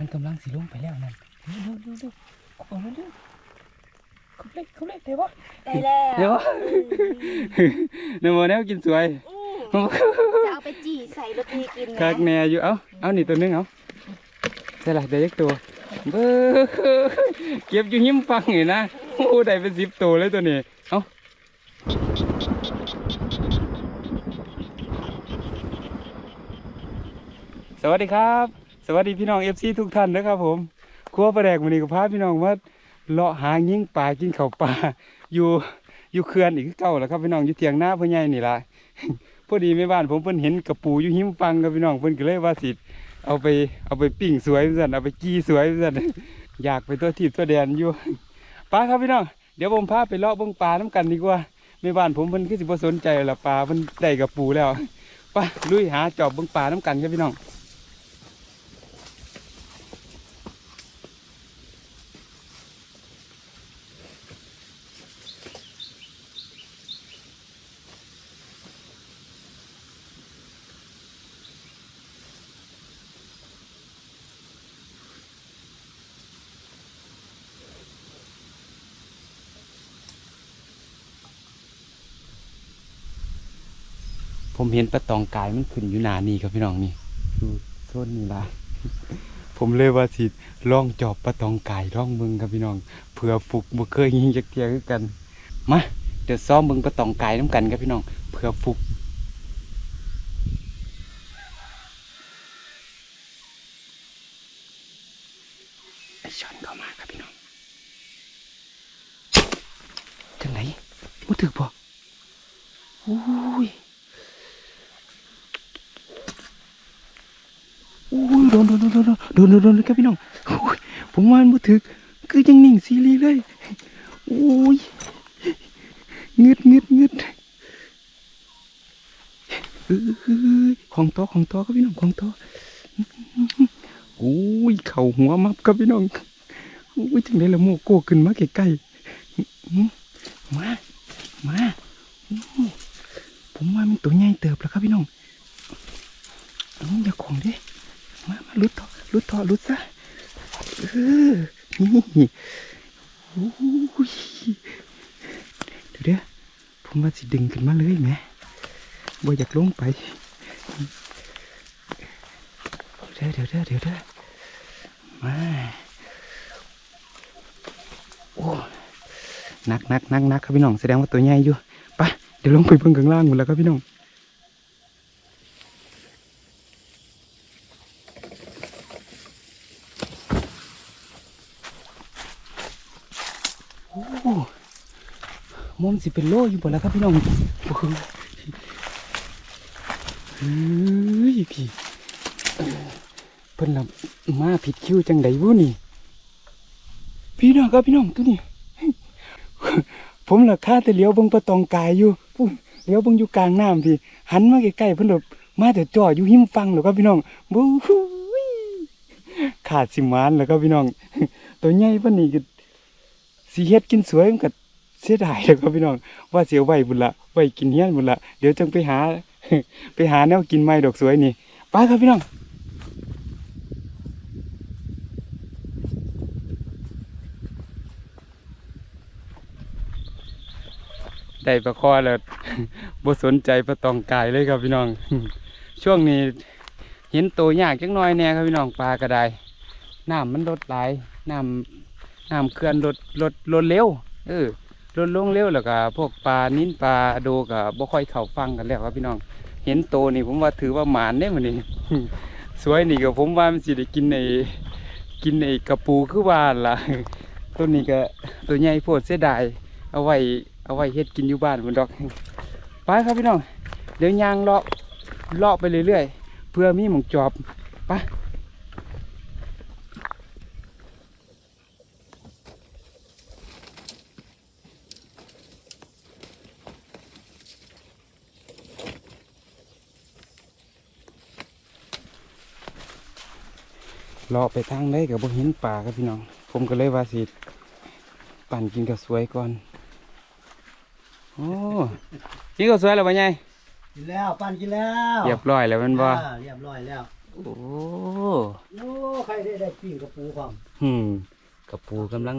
มันกำลังสิลงไปแล้วนั่นเร็วเร็วเร็วเร็วเอาเร็วเร็วเขาเล็กเขาเล็กได้ปะได้แล้วเดี๋ยวเดี๋ยวโมแนวกินสวยอืมจะเอาไปจี่ใส่รถดีกินนะคักแน่อยู่เอ้าเอานี่ตัวหนึงเอาใช่ละเดี๋ยวยักตัวเบ้อเก็บอยู่หิมฟังนี่นะโอ้ได้เป็นสิบตัวเลยตัวนี้เอาสวัสดีครับ สวัสดีพี่น้องเอฟซีทุกท่านนะครับผมครัวประแดกมันนี้ก็พาพี่น้องมาเลาะหายิงปลากินเข้าปลาอยู่อยู่เขื่อนอีกเก่าแล้วครับพี่น้องอยู่เถียงหน้าพ่อใหญ่นี่ละพอดีแม่บ้านผมเพิ่นเห็นกระปูอยู่หิมฟังกับพี่น้องเพิ่นก็เลยว่าสิเอาไปเอาไปปิ้งสวยสั่นเอาไปกี้สวยสั่นอยากไปตัวทีบตัวแดนอยู่ปลาครับพี่น้องเดี๋ยวผมพาไปเลาะเบิ่งปลาน้ำกันดีกว่าแม่บ้านผมเพิ่นคือสิบสนใจละปลาเพิ่นได้กระปูแล้วปลุยหาจอบเบิ่งปลาน้ำกันครับพี่น้อง ผมเห็นปลาตองกายมันขึ้นอยู่หนานี่ครับพี่น้องนี่ดูโซนนี่ล่ะผมเลยว่าสิล่องจอบปลาตองกายลองเบิ่งครับพี่น้องเผื่อฟุกบ่เคยยิงจักเทียกัน มาเดี๋ยวซ้อมเบิ่งปลาตองกายน้ำกันครับพี่น้องเผื่อฟุกไอช้อนเข้ามาครับพี่น้องจังไหนมุถึกบ่อุ้ย อุ้ยโดนโดนโดนโดนโดนโดนโดนเลยครับพี่น้องผมว่ามันมุถึกคือยังนิ่งซีรีส์เลยโอ้ยเงืดเงืดเงืดของตอของตอครับพี่น้องของต่ออุ้ยเข่าหัวมับครับพี่น้องโอ้ยถึงได้ละโมโก้ขึ้นมาใกล้ๆมามาผมว่ามันตัวใหญ่เติบแล้วครับพี่น้องอื้ออย่าของดิ ลุดต่อลุดต่อลุดซะเออนี่อุ้ยเดี๋ยวเดี๋ยวผมว่าสิดึงขึ้นมาเลยแหมบ่อยากลงไปเดี๋ยวเดี๋ยวเดี๋ยวเดี๋ยวเดี๋ยวมาโอ้หนักหนักหนักหนักครับพี่น้องแสดงว่าตัวใหญ่อยู่ไปเดี๋ยวลงไปเบิ่งข้างล่างหมดแล้วครับพี่น้อง มอมสิเป็นโลอยู่บ่แล้วครับพี่น้องโอ้โหเฮ้ยพี่เพิ่นละมาผิดคิวจังไดวุนี่ พี่น้องครับพี่น้องตัวนี้ผมละค่าแต่เลี้ยวเบิ่งปลาตองกายอยู่เลี้ยวเบิ่งอยู่กลางน้ำพี่ หันมาใกล้ๆเพิ่นแบบมาแต่จ่ออยู่หิมฟังแล้วครับพี่น้องบู๊ยขาดสิมานแล้วครับพี่น้อง ตัวใหญ่ปานนี้ก็ สิเฮ็ดกินสวยมันก็เสียดายแล้วครับพี่น้อง ว่าสิเอาไว้บุญละไว้กินเฮียนบุญละเดี๋ยวจังไปหา ไปหาแนวกินใหม่ดอกสวยนี่ไปครับพี่น้องได้ประคอแล้วบ่สนใจประตองกายเลยครับพี่น้อง ช่วงนี้เห็นตัวยากจังน้อยแน่ครับพี่น้องปลาก็ไดน้ำมันลดหลายน้ำ น้ำเขื่อนลดลดลดเร็วเออลดลงเร็วแล้วก็พวกปลานิ้นปลาโดก็บ่ค่อยเข้าฟังกันแล้วครับพี่น้อง เห็นโตนี่ผมว่าถือว่าหมานเด้มันนี่สวยนี่ก็ผมว่ามันสิได้กินในกินในกระปูคือว่าล่ะต้นนี้ก็ตัวใหญ่โพดเสียดายเอาไว้เอาไว้เฮ็ดกินอยู่บ้านพุ่นดอกไปครับพี่น้อง เดี๋ยวยางเลาะเลาะไปเรื่อยๆเพื่อมีหมองจอบไป เลาะไปทางได้กับบ่เห็นป่าครับพี่น้อง ผมก็เลยว่าสิปั่นกินกับสวยก่อน โอ้กินกับสวยแล้วบ่ไงกินแล้วปั้นกินแล้วเรียบร้อยแล้วแมันบ่อ่าเรียบร้อยแล้วโโอ้โอ้ใครได้ได้ปิ้งกระปูความหืมกระปูกำลัง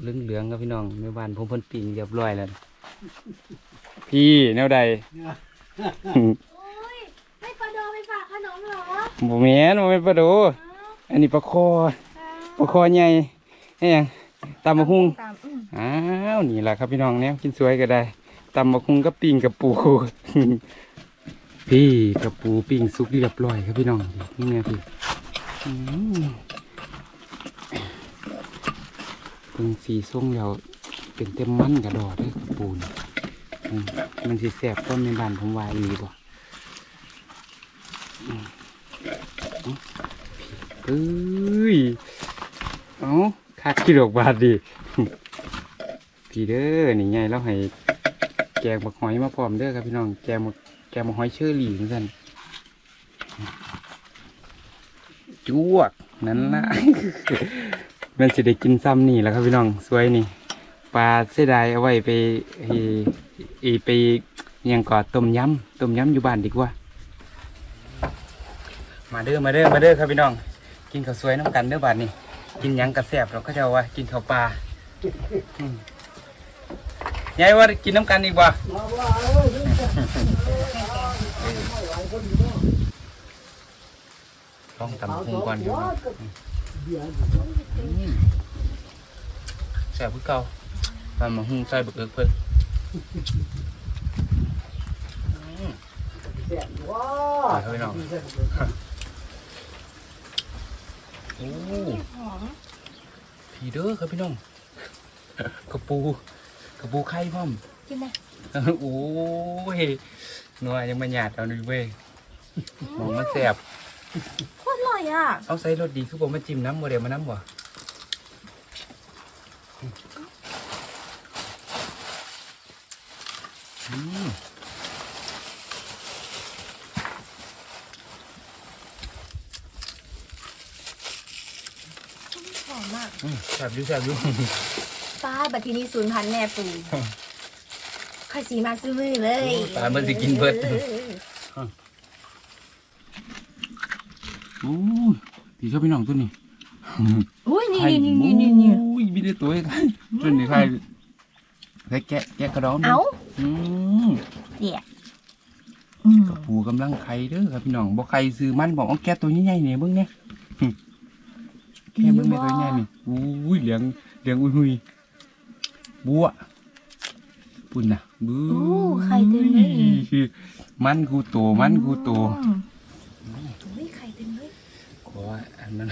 เหลืองๆครับพี่น้องแม่บ้านผมเพิ่นปิ้งเรียบร้อยแล้ว พี่แนวใดหืมโอ้ยให้ปลาโดไปฝากขนมเหรอ บ่แม่นบ่แม่นปลาโดอั อันนี้ปลาคอปลาคอใหญ่แห้งตำบักหุ่งตามอืมอ้าวนี่แหละครับพี่น้องเนี่ยกินสวยก็ได้ตำบักหุ่งกับปิ้งกับปู พี่กับปูปิ้งสุกเรียบร้อยครับพี่น้องนี่ไงพี่อืมเพิ่งสีส้มแล้วเป็นเต็มมันกระดอเด้วยกับปูนอืมมันสิแสบต้นในบ้านผมวายอีบ่อืม เอ้ยเอาคักกี่ดอกบาทดิพี่เด้อนี่ไงเราให้แกงบักหอยมาพร้อมเด้อครับพี่น้องแกงบักแกงบักหอยเชอรี่เหมือนกันจวกนั่นละมันสิได้กินซ้ำนี่แหละครับพี่น้องสวยนี่ปลาเสียดายเอาไว้ไปเออไปยังก่อต้มยำต้มยำอยู่บ้านดีกว่า มาเด้อมาเด้อมาเด้อครับพี่น้อง กินข้าวสวยน้ำกันเด้อบ้านนี่กินหยังกระแสบเราก็จะว่ากินข้าวปลายายว่ากินน้ำกันอีกบ่มาว่าเอ้ยนี่จะต้องตำพุงก่อนครับเบียร์แซ่บคือเก่าตำมะฮุงใส่บักเอิกเพิ่นแซ่บว้าไปครับพี่น้อง โอ้หอมผีเด้อครับพี่น้อง กระปูกระปูไข่พร้อมกินเลยโอ้ยนัวยังมาหยาดเอาหน่อยเว้ยมองมันแซ่บโคตรอร่อยอะ เอาใส่รสดีคือผมมาจิ้มน้ำบ่เดี๋ยวมาน้ำบ่อืม หอมมาก อืม แซ่บอยู่แซ่บอยู่ป้าบัดทีนี้ศูนย์พันแน่ปูค่อยสีมาซื้อมือเลยตายมันสิกินเบิดโอ้ยพี่ชอบพี่น้องตัวนี้อุ้ยนี่นี่นี่นี่นี่โอ้ยมีได้ตัวให้กันจนนี่ใครใครแกะแกะกระดองเอ้าอืมเดี๋ยวอืมกระปูกำลังไข่เด้อครับพี่น้องบ่ไข่ซื้อมันบอกเอาแกะตัวใหญ่ๆเนี่ยเบิ่งเนี่ยหึ แกะเบิ่งในตัวใหญ่นี่อุ้ยเหลืองเหลืองอุ้ยหุยบัวปุ่นน่ะบื้โอ้ไข่เต็มเลยมันกูโตมันกูโตอืมอุ้ยไข่เต็มเลยขออันนั้น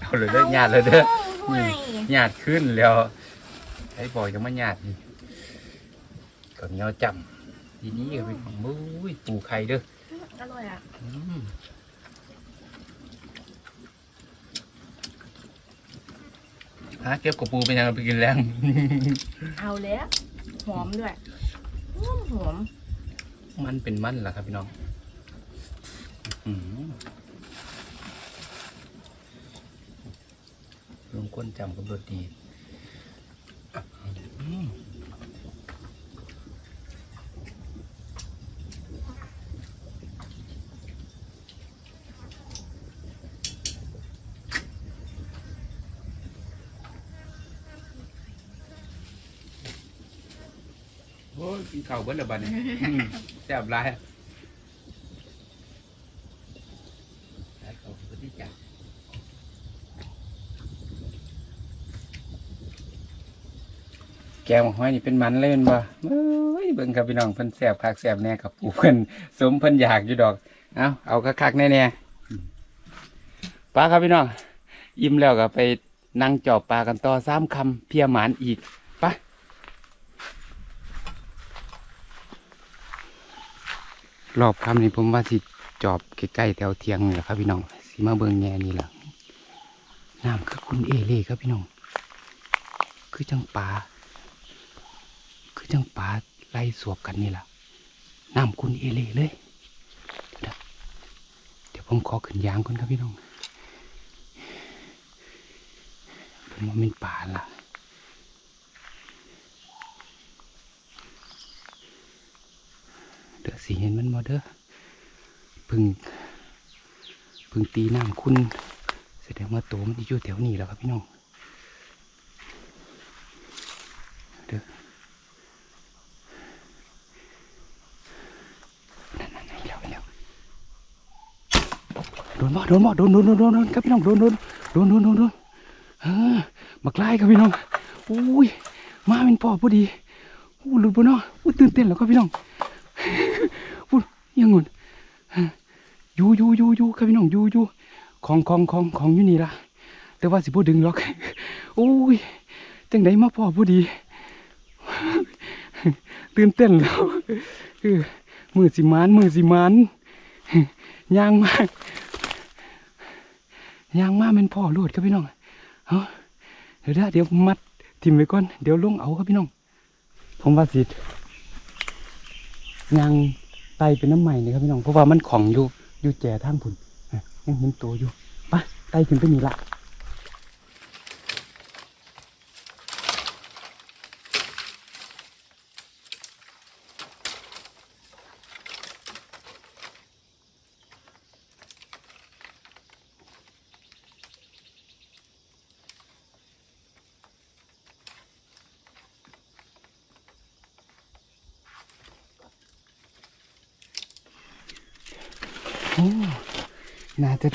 เอาเลยเด้อหยาดเลยเด้อห่วยหยาดขึ้นแล้วไอ้บอกจะมาหยาดนี่ก็เหนียวจำดีๆกับพี่ของมุ้ยปูไข่เด้ออร่อยอะ อืมหาเก็บกับปูเป็นยังไงไปกินแรงเอาเลยอะหอมด้วยอืมหอมมันเป็นมันเหรอครับพี่น้องอื้อหือลงก้นจำกับรสดี อืมโอ้ยกินข้าวเบิ้ลละบัดเนี่ยอืมแซ่บหลายหลายข้าวเบิ้ลที่จ้ะแกงหมกห้อยนี่เป็นมันเลยแมันบ่เอ้ยเบิ่งครับพี่น้องเพิ่นแซ่บคักแซ่บแน่ครับปู่เพิ่นสมเพิ่นอยากอยู่ดอก เอาเอาคักๆแน่ๆอืมปลาครับพี่น้องอิ่มแล้วก็ไปนั่งจอบปลากันต่อสามคำเพียหมานอีกไป รอบคำนี้ผมว่าสิจอบใกล้ๆแถวเทียงนี่แหละครับพี่น้องสิมาเบิงแง่นี่แหละน้ำคือคุณเอเล่ครับพี่น้อง คือจังปลาคือจังปลาไล่สวบกันนี่แหละน้ำคุณเอเล่เลย เดี๋ยวผมขอขึ้นยางก่อนครับพี่น้องผมว่าเป็นปลาล่ะ เด้อ สีเห็นมันบ่เด้อพึ่งพึ่งตีน้ำคุณแสดงว่าตัวมันอยู่แถวนี้แล้วครับพี่น้องเด้อนั่นนั่แล้วแล้วโดนบ่โดนบ่โดนโดนโดนโดนโดนครับพี่น้องโดนโดนโดนโดนโดนโดนบักไล่ครับพี่น้องอุ้ยมาเป็นพ่อพอดีอู้หลุดบ่เนาะอู้ตื่นเต้นแล้วครับพี่น้อง ยังงนอยู่อยู่อยู่อยู่ครับพี่น้องอยู่อยู่ของของของของอยู่นี่ละแต่ว่าสิบ่ดึงหรอกโอ้ยจังไดมาพ่อผู้ดี ตื่นเต้นแล้วเออมือสิมานมือสิมานย่างมากย่างมากเป็นพ่อโลดครับพี่น้องเฮ้เดี๋ยวเด้อเดี๋ยวมัดทิมไว้ก่อนเดี๋ยวลงเอาครับพี่น้อง ผมว่าสิยาง ไตเป็นน้ำใหม่เลยครับพี่น้องเพราะว่ามันของอยู่อยู่แจ่ทางผุนยังเห็นตัวอยู่ปะไตขึ้นไปนี่ละ น่าจะ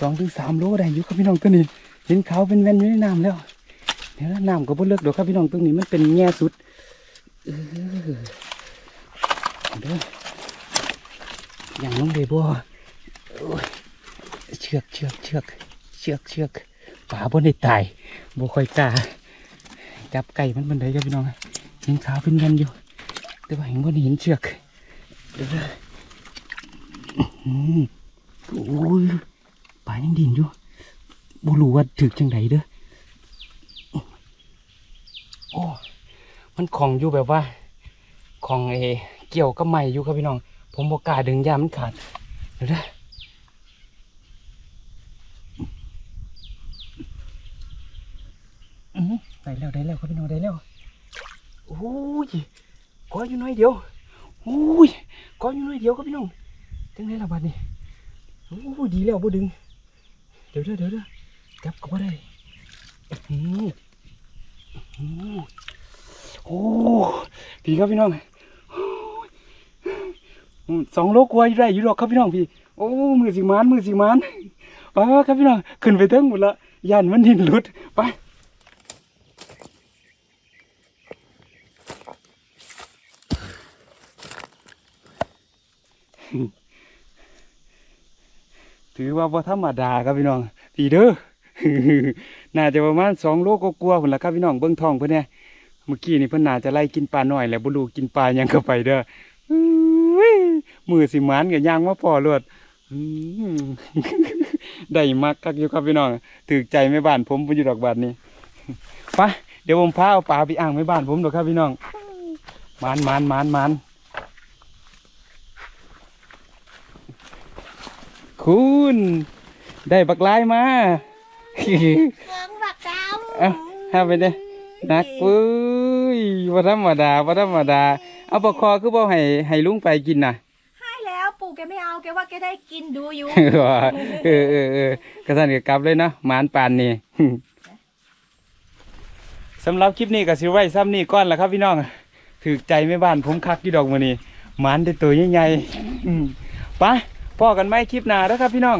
สองถึงสามโลได้อยู่ครับพี่น้องตัวนี้ เห็นเขาเป็นแว่นอยู่ในน้ำแล้วเดี๋ยวน้ำก็บ่เลิกดอกครับพี่น้องตรงนี้มันเป็นแง่สุดเออเด้ออย่างน้องเดบัวโอ้ยเชือกเชือกเชือกเชือกเชือกป่าบนได้ตายบ่ค่อยกล้าจับไก่มันบันไดครับพี่น้องเห็นขาวเป็นแว่นอยู่ แต่ว่าเห็นบนเห็นเชือกเด้อ โอ้ยป่ายังดินอยู่บ่รู้ว่าถึกจังไดเด้อโอ้มันของอยู่แบบว่า ของเอเกี่ยวกับไม้อยู่ครับพี่น้อง ผมบอกกล้าดึงยามมันขาดเดี๋ยวนะอื้อหือได้แล้วได้แล้วครับพี่น้องได้แล้วโอ้ยก้อยอยู่น้อยเดียวโอ้ยก้อยอยู่น้อยเดียวครับพี่น้อง จังไดล่ะบัดนี้โอ้ดีแล้วบ่ดึง เดี๋ยวเด้อเดี๋ยวเด้อจับก็บ่ได้อื้อหือโอ้ดีครับพี่น้องสองโลกว่าอยู่ได้อยู่ดอกครับพี่น้องพี่ โอ้มือสิมานมือสิมานไปครับพี่น้องขึ้นไปเทิ้งหมดละย่านมันดินหลุดไป ถือว่าบ่ธรรมดาครับพี่น้องพี่เด้อน่าจะประมาณสองโลก็กลัวาๆพุ่นละครับพี่น้องเบิ้งทองเพิ่นเนี่ยเมื่อกี้นี่เพิ่นน่าจะไล่กินปลาหน่อยแหละบ่รู้กินปลายังเข้าไปเด้อมือสิมานกับย่างมาพอรวดได้มักคักอยู่ครับพี่น้องถือใจแม่บ้านผมบ่อยู่ดอกบาดนี้ไปเดี๋ยวผมพาเอาปลาไปอ่างแม่บ้านผมดอกครับพี่น้องมานมานมานมาน คุณได้บักลายมาเมืองบักดเอ้าห้าไปเด้อนักเว้ยว่าธรรมดาว่าธรรมดา เอาปลาคอคือบ่ให้ให้ลุงไปกินน่ะให้แล้วปู่แกไม่เอาแกว่าแกได้กินดูอยู่ว่าเออเออเออกระสันก็กลับเลยเนาะหมานปานนี่สำหรับคลิปนี้ก็สิไว้ซ้ำนี่ก่อนละครับพี่น้องถือใจแม่บ้านผมคักกี่ดอกมื้อนี้หมานได้ตัวใหญ่ๆอืมไป พ่อกันไหมคลิปหน้าเด้อครับพี่น้อง